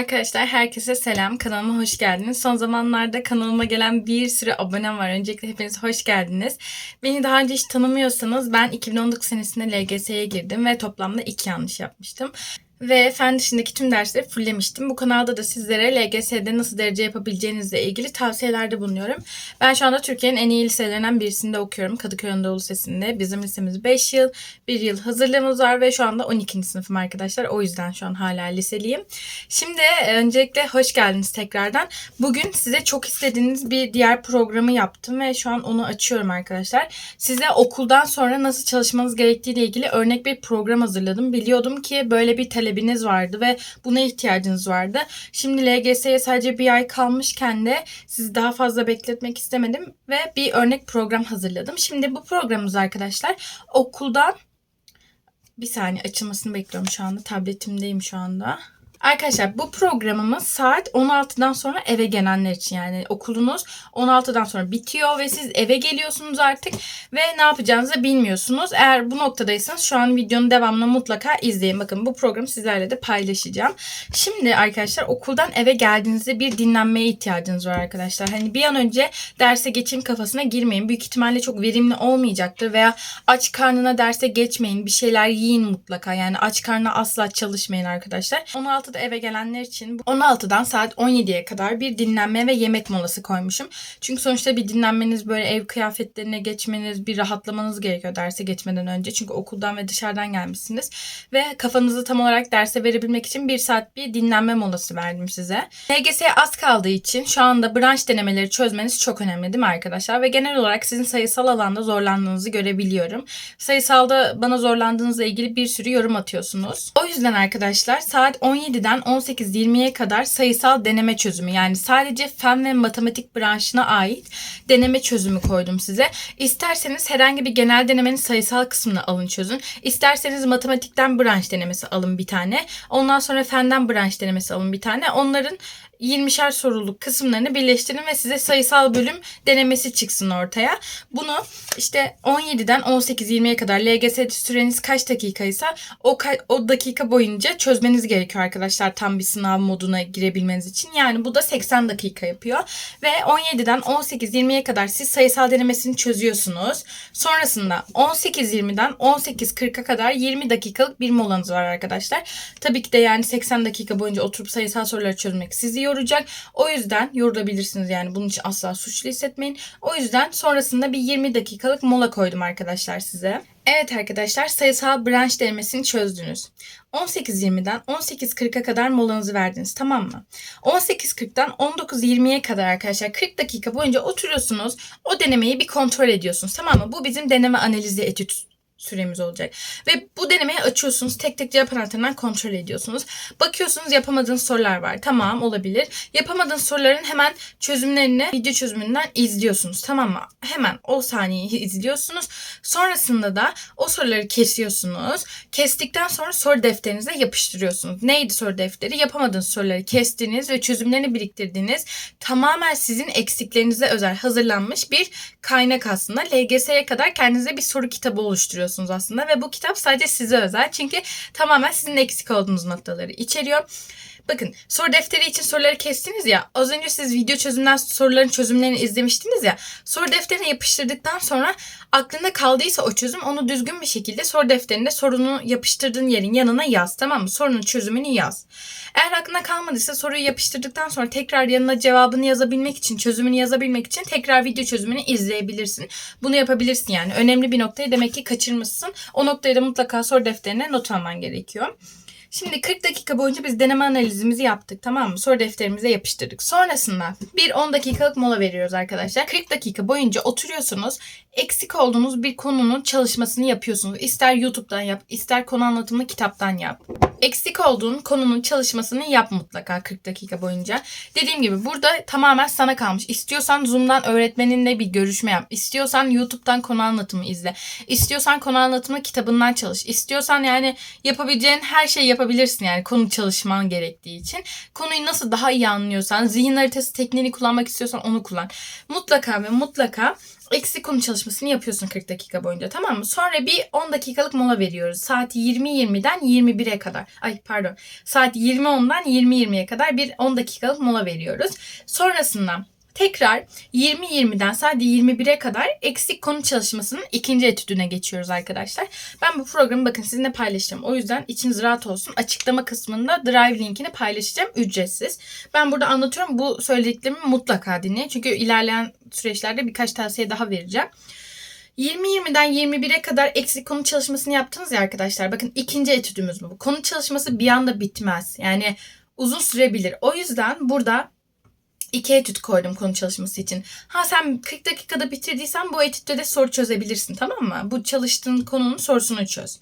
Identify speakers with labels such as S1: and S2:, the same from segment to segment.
S1: Arkadaşlar herkese selam. Kanalıma hoş geldiniz. Son zamanlarda kanalıma gelen bir sürü abonem var. Öncelikle hepiniz hoş geldiniz. Beni daha önce hiç tanımıyorsanız ben 2019 senesinde LGS'ye girdim ve toplamda 2 yanlış yapmıştım. Ve fen dışındaki tüm dersleri fulllemiştim. Bu kanalda da sizlere LGS'de nasıl derece yapabileceğinizle ilgili tavsiyelerde bulunuyorum. Ben şu anda Türkiye'nin en iyi liselerinden birisinde okuyorum. Kadıköy Anadolu Lisesi'nde. Bizim lisemiz 5 yıl, 1 yıl hazırlığımız var ve şu anda 12. sınıfım arkadaşlar. O yüzden şu an hala liseliyim. Şimdi e, öncelikle hoş geldiniz tekrardan. Bugün size çok istediğiniz bir diğer programı yaptım ve şu an onu açıyorum arkadaşlar. Size okuldan sonra nasıl çalışmanız gerektiği ile ilgili örnek bir program hazırladım. Biliyordum ki böyle bir talebiniz vardı ve buna ihtiyacınız vardı. Şimdi LGS'ye sadece bir ay kalmışken de sizi daha fazla bekletmek istemedim ve bir örnek program hazırladım. Şimdi bu programımız arkadaşlar okuldan bir saniye açılmasını bekliyorum şu anda. Tabletimdeyim şu anda. Arkadaşlar bu programımız saat 16'dan sonra eve gelenler için yani okulunuz 16'dan sonra bitiyor ve siz eve geliyorsunuz artık ve ne yapacağınızı bilmiyorsunuz. Eğer bu noktadaysanız şu an videonun devamını mutlaka izleyin. Bakın bu programı sizlerle de paylaşacağım. Şimdi arkadaşlar okuldan eve geldiğinizde bir dinlenmeye ihtiyacınız var arkadaşlar. Hani bir an önce derse geçeyim kafasına girmeyin. Büyük ihtimalle çok verimli olmayacaktır veya aç karnına derse geçmeyin. Bir şeyler yiyin mutlaka. Yani aç karnına asla çalışmayın arkadaşlar. 16'da eve gelenler için 16'dan saat 17'ye kadar bir dinlenme ve yemek molası koymuşum. Çünkü sonuçta bir dinlenmeniz böyle ev kıyafetlerine geçmeniz, bir rahatlamanız gerekiyor derse geçmeden önce. Çünkü okuldan ve dışarıdan gelmişsiniz. Ve kafanızı tam olarak derse verebilmek için bir saat bir dinlenme molası verdim size. LGS'ye az kaldığı için şu anda branş denemeleri çözmeniz çok önemli değil mi arkadaşlar? Ve genel olarak sizin sayısal alanda zorlandığınızı görebiliyorum. Sayısalda bana zorlandığınızla ilgili bir sürü yorum atıyorsunuz. O yüzden arkadaşlar saat 17'den 18-20'ye kadar sayısal deneme çözümü yani sadece fen ve matematik branşına ait deneme çözümü koydum size. İsterseniz herhangi bir genel denemenin sayısal kısmını alın çözün. İsterseniz matematikten branş denemesi alın bir tane. Ondan sonra fenden branş denemesi alın bir tane. Onların 20'şer soruluk kısımlarını birleştirin ve size sayısal bölüm denemesi çıksın ortaya. Bunu işte 17'den 18-20'ye kadar LGS süreniz kaç dakikaysa o, ka- o dakika boyunca çözmeniz gerekiyor arkadaşlar tam bir sınav moduna girebilmeniz için. Yani bu da 80 dakika yapıyor. Ve 17'den 18-20'ye kadar siz sayısal denemesini çözüyorsunuz. Sonrasında 18-20'den 18-40'a kadar 20 dakikalık bir molanız var arkadaşlar. Tabii ki de yani 80 dakika boyunca oturup sayısal soruları çözmek sizi yoracak. O yüzden yorulabilirsiniz yani bunun için asla suçlu hissetmeyin. O yüzden sonrasında bir 20 dakikalık mola koydum arkadaşlar size. Evet arkadaşlar sayısal branş denemesini çözdünüz. 18.20'den 18.40'a kadar molanızı verdiniz tamam mı? 18.40'dan 19.20'ye kadar arkadaşlar 40 dakika boyunca oturuyorsunuz. O denemeyi bir kontrol ediyorsunuz tamam mı? Bu bizim deneme analizi etüt süremiz olacak. Ve bu denemeyi açıyorsunuz. Tek tek cevap anahtarından kontrol ediyorsunuz. Bakıyorsunuz yapamadığınız sorular var. Tamam olabilir. Yapamadığınız soruların hemen çözümlerini video çözümünden izliyorsunuz. Tamam mı? Hemen o saniyeyi izliyorsunuz. Sonrasında da o soruları kesiyorsunuz. Kestikten sonra soru defterinize yapıştırıyorsunuz. Neydi soru defteri? Yapamadığınız soruları kestiniz ve çözümlerini biriktirdiğiniz tamamen sizin eksiklerinize özel hazırlanmış bir kaynak aslında. LGS'ye kadar kendinize bir soru kitabı oluşturuyorsunuz aslında ve bu kitap sadece size özel. Çünkü tamamen sizin eksik olduğunuz noktaları içeriyor. Bakın soru defteri için soruları kestiniz ya. Az önce siz video çözümden soruların çözümlerini izlemiştiniz ya. Soru defterine yapıştırdıktan sonra aklında kaldıysa o çözüm onu düzgün bir şekilde soru defterinde sorunu yapıştırdığın yerin yanına yaz. Tamam mı? Sorunun çözümünü yaz. Eğer aklına kalmadıysa soruyu yapıştırdıktan sonra tekrar yanına cevabını yazabilmek için, çözümünü yazabilmek için tekrar video çözümünü izleyebilirsin. Bunu yapabilirsin yani. Önemli bir noktayı demek ki kaçırmışsın. O noktayı da mutlaka soru defterine not alman gerekiyor. Şimdi 40 dakika boyunca biz deneme analizimizi yaptık tamam mı? Soru defterimize yapıştırdık. Sonrasında bir 10 dakikalık mola veriyoruz arkadaşlar. 40 dakika boyunca oturuyorsunuz. Eksik olduğunuz bir konunun çalışmasını yapıyorsunuz. İster YouTube'dan yap, ister konu anlatımlı kitaptan yap. Eksik olduğun konunun çalışmasını yap mutlaka 40 dakika boyunca. Dediğim gibi burada tamamen sana kalmış. İstiyorsan Zoom'dan öğretmeninle bir görüşme yap. İstiyorsan YouTube'dan konu anlatımı izle. İstiyorsan konu anlatımı kitabından çalış. İstiyorsan yani yapabileceğin her şeyi yap yapabilirsin yani konu çalışman gerektiği için. Konuyu nasıl daha iyi anlıyorsan, zihin haritası tekniğini kullanmak istiyorsan onu kullan. Mutlaka ve mutlaka eksik konu çalışmasını yapıyorsun 40 dakika boyunca tamam mı? Sonra bir 10 dakikalık mola veriyoruz. Saat 20.20'den 21'e kadar. Ay pardon. Saat 20.10'dan 20.20'ye kadar bir 10 dakikalık mola veriyoruz. Sonrasında tekrar 20-20'den sadece 21'e kadar eksik konu çalışmasının ikinci etüdüne geçiyoruz arkadaşlar. Ben bu programı bakın sizinle paylaşacağım. O yüzden içiniz rahat olsun. Açıklama kısmında Drive linkini paylaşacağım ücretsiz. Ben burada anlatıyorum. Bu söylediklerimi mutlaka dinleyin. Çünkü ilerleyen süreçlerde birkaç tavsiye daha vereceğim. 20-20'den 21'e kadar eksik konu çalışmasını yaptınız ya arkadaşlar. Bakın ikinci etüdümüz bu. Konu çalışması bir anda bitmez. Yani uzun sürebilir. O yüzden burada iki etüt koydum konu çalışması için. Ha sen 40 dakikada bitirdiysen bu etütte de soru çözebilirsin tamam mı? Bu çalıştığın konunun sorusunu çöz.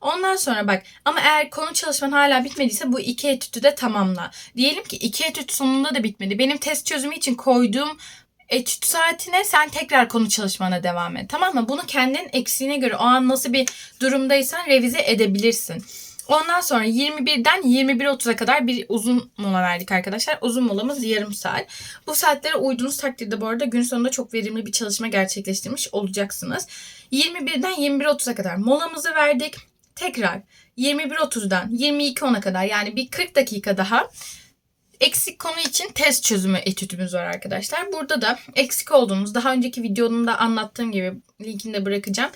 S1: Ondan sonra bak ama eğer konu çalışman hala bitmediyse bu iki etütü de tamamla. Diyelim ki iki etüt sonunda da bitmedi. Benim test çözümü için koyduğum etüt saatine sen tekrar konu çalışmana devam et. Tamam mı? Bunu kendin eksiğine göre o an nasıl bir durumdaysan revize edebilirsin. Ondan sonra 21'den 21.30'a kadar bir uzun mola verdik arkadaşlar. Uzun molamız yarım saat. Bu saatlere uyduğunuz takdirde bu arada gün sonunda çok verimli bir çalışma gerçekleştirmiş olacaksınız. 21'den 21.30'a kadar molamızı verdik. Tekrar 21.30'dan 22.10'a kadar yani bir 40 dakika daha eksik konu için test çözümü etütümüz var arkadaşlar. Burada da eksik olduğunuz daha önceki videomda anlattığım gibi linkini de bırakacağım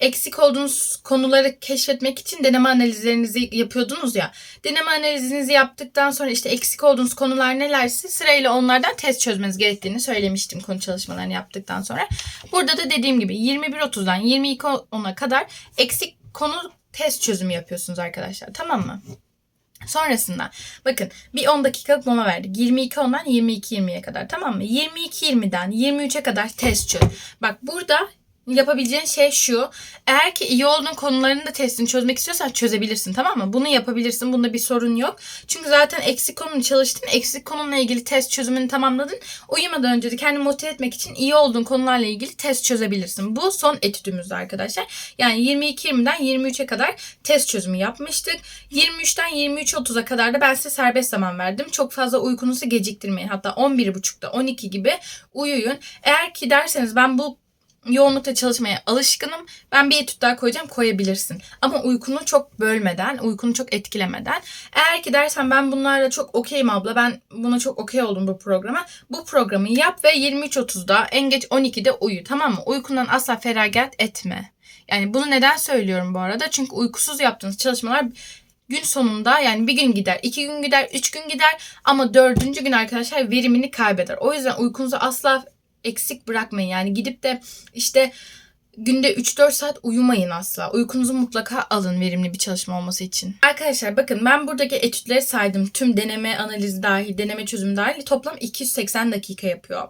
S1: eksik olduğunuz konuları keşfetmek için deneme analizlerinizi yapıyordunuz ya. Deneme analizinizi yaptıktan sonra işte eksik olduğunuz konular nelerse sırayla onlardan test çözmeniz gerektiğini söylemiştim konu çalışmalarını yaptıktan sonra. Burada da dediğim gibi 21.30'dan 22.10'a kadar eksik konu test çözümü yapıyorsunuz arkadaşlar. Tamam mı? Sonrasında bakın bir 10 dakikalık mola verdik. 22.10'dan 22.20'ye kadar tamam mı? 22.20'den 23'e kadar test çöz. Bak burada yapabileceğin şey şu. Eğer ki iyi olduğun konuların da testini çözmek istiyorsan çözebilirsin tamam mı? Bunu yapabilirsin. Bunda bir sorun yok. Çünkü zaten eksik konunu çalıştın. Eksik konunla ilgili test çözümünü tamamladın. Uyumadan önce de kendini motive etmek için iyi olduğun konularla ilgili test çözebilirsin. Bu son etüdümüzdü arkadaşlar. Yani 22-20'den 23'e kadar test çözümü yapmıştık. 23'ten 23.30'a kadar da ben size serbest zaman verdim. Çok fazla uykunuzu geciktirmeyin. Hatta 11.30'da 12 gibi uyuyun. Eğer ki derseniz ben bu yoğunlukta çalışmaya alışkınım. Ben bir etüt daha koyacağım koyabilirsin. Ama uykunu çok bölmeden, uykunu çok etkilemeden. Eğer ki dersen ben bunlarla çok okeyim abla ben buna çok okey oldum bu programa. Bu programı yap ve 23.30'da en geç 12'de uyu tamam mı? Uykundan asla feragat etme. Yani bunu neden söylüyorum bu arada? Çünkü uykusuz yaptığınız çalışmalar gün sonunda yani bir gün gider, iki gün gider, üç gün gider ama dördüncü gün arkadaşlar verimini kaybeder. O yüzden uykunuzu asla eksik bırakmayın. Yani gidip de işte günde 3-4 saat uyumayın asla. Uykunuzu mutlaka alın verimli bir çalışma olması için. Arkadaşlar bakın ben buradaki etütleri saydım. Tüm deneme analizi dahil, deneme çözümü dahil toplam 280 dakika yapıyor.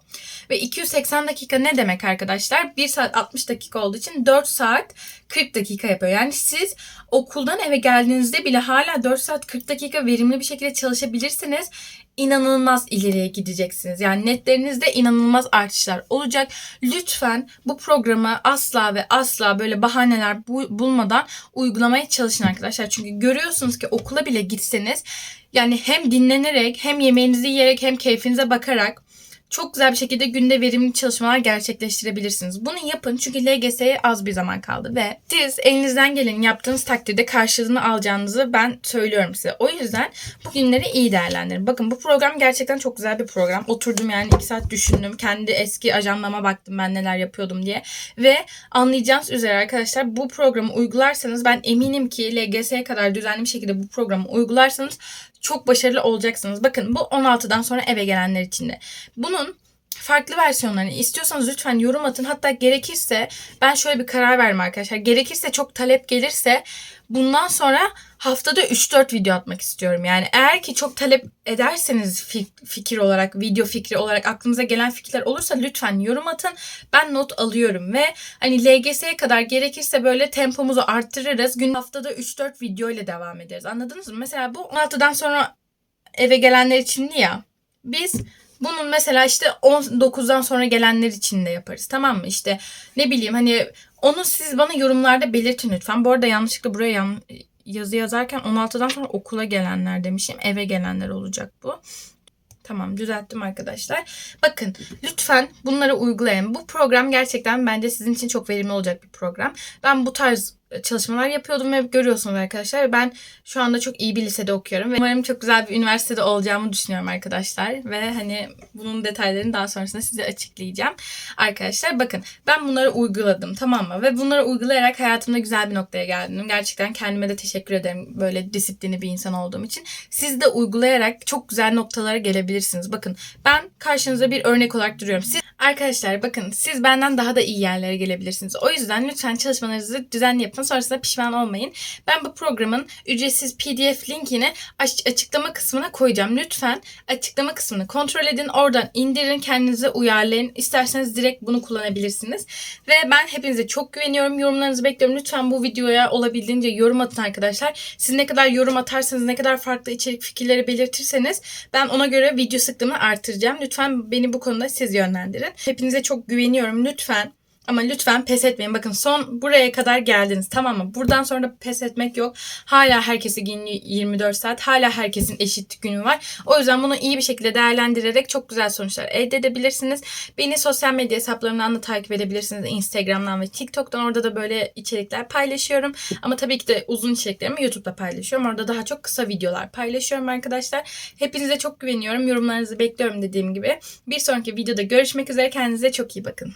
S1: Ve 280 dakika ne demek arkadaşlar? 1 saat 60 dakika olduğu için 4 saat 40 dakika yapıyor. Yani siz okuldan eve geldiğinizde bile hala 4 saat 40 dakika verimli bir şekilde çalışabilirsiniz inanılmaz ileriye gideceksiniz. Yani netlerinizde inanılmaz artışlar olacak. Lütfen bu programı asla ve asla böyle bahaneler bulmadan uygulamaya çalışın arkadaşlar. Çünkü görüyorsunuz ki okula bile gitseniz yani hem dinlenerek hem yemeğinizi yiyerek hem keyfinize bakarak çok güzel bir şekilde günde verimli çalışmalar gerçekleştirebilirsiniz. Bunu yapın çünkü LGS'ye az bir zaman kaldı ve siz elinizden geleni yaptığınız takdirde karşılığını alacağınızı ben söylüyorum size. O yüzden bu günleri iyi değerlendirin. Bakın bu program gerçekten çok güzel bir program. Oturdum yani 2 saat düşündüm. Kendi eski ajandama baktım ben neler yapıyordum diye. Ve anlayacağınız üzere arkadaşlar bu programı uygularsanız ben eminim ki LGS'ye kadar düzenli bir şekilde bu programı uygularsanız çok başarılı olacaksınız. Bakın bu 16'dan sonra eve gelenler için de. Bunun farklı versiyonlarını istiyorsanız lütfen yorum atın. Hatta gerekirse ben şöyle bir karar verdim arkadaşlar. Gerekirse çok talep gelirse bundan sonra haftada 3-4 video atmak istiyorum. Yani eğer ki çok talep ederseniz fikir olarak, video fikri olarak aklınıza gelen fikirler olursa lütfen yorum atın. Ben not alıyorum ve hani LGS'ye kadar gerekirse böyle tempomuzu arttırırız. Gün haftada 3-4 video ile devam ederiz. Anladınız mı? Mesela bu 16'dan sonra eve gelenler için ya. Biz bunun mesela işte 19'dan sonra gelenler için de yaparız. Tamam mı? İşte ne bileyim hani onu siz bana yorumlarda belirtin lütfen. Bu arada yanlışlıkla buraya yan, yazı yazarken 16'dan sonra okula gelenler demişim. Eve gelenler olacak bu. Tamam düzelttim arkadaşlar. Bakın lütfen bunları uygulayın. Bu program gerçekten bence sizin için çok verimli olacak bir program. Ben bu tarz çalışmalar yapıyordum ve görüyorsunuz arkadaşlar. Ben şu anda çok iyi bir lisede okuyorum ve umarım çok güzel bir üniversitede olacağımı düşünüyorum arkadaşlar. Ve hani bunun detaylarını daha sonrasında size açıklayacağım. Arkadaşlar bakın ben bunları uyguladım tamam mı? Ve bunları uygulayarak hayatımda güzel bir noktaya geldim. Gerçekten kendime de teşekkür ederim böyle disiplinli bir insan olduğum için. Siz de uygulayarak çok güzel noktalara gelebilirsiniz. Bakın ben karşınıza bir örnek olarak duruyorum. Siz Arkadaşlar bakın siz benden daha da iyi yerlere gelebilirsiniz. O yüzden lütfen çalışmalarınızı düzenli yapın. Sonrasında pişman olmayın. Ben bu programın ücretsiz PDF linkini aç- açıklama kısmına koyacağım. Lütfen açıklama kısmını kontrol edin. Oradan indirin kendinize uyarlayın. İsterseniz direkt bunu kullanabilirsiniz. Ve ben hepinize çok güveniyorum. Yorumlarınızı bekliyorum. Lütfen bu videoya olabildiğince yorum atın arkadaşlar. Siz ne kadar yorum atarsanız, ne kadar farklı içerik fikirleri belirtirseniz ben ona göre video sıklığımı artıracağım. Lütfen beni bu konuda siz yönlendirin. Hepinize çok güveniyorum. Lütfen ama lütfen pes etmeyin. Bakın son buraya kadar geldiniz tamam mı? Buradan sonra da pes etmek yok. Hala herkesin günü 24 saat. Hala herkesin eşit günü var. O yüzden bunu iyi bir şekilde değerlendirerek çok güzel sonuçlar elde edebilirsiniz. Beni sosyal medya hesaplarımdan da takip edebilirsiniz. Instagram'dan ve TikTok'tan. Orada da böyle içerikler paylaşıyorum. Ama tabii ki de uzun içeriklerimi YouTube'da paylaşıyorum. Orada daha çok kısa videolar paylaşıyorum arkadaşlar. Hepinize çok güveniyorum. Yorumlarınızı bekliyorum dediğim gibi. Bir sonraki videoda görüşmek üzere. Kendinize çok iyi bakın.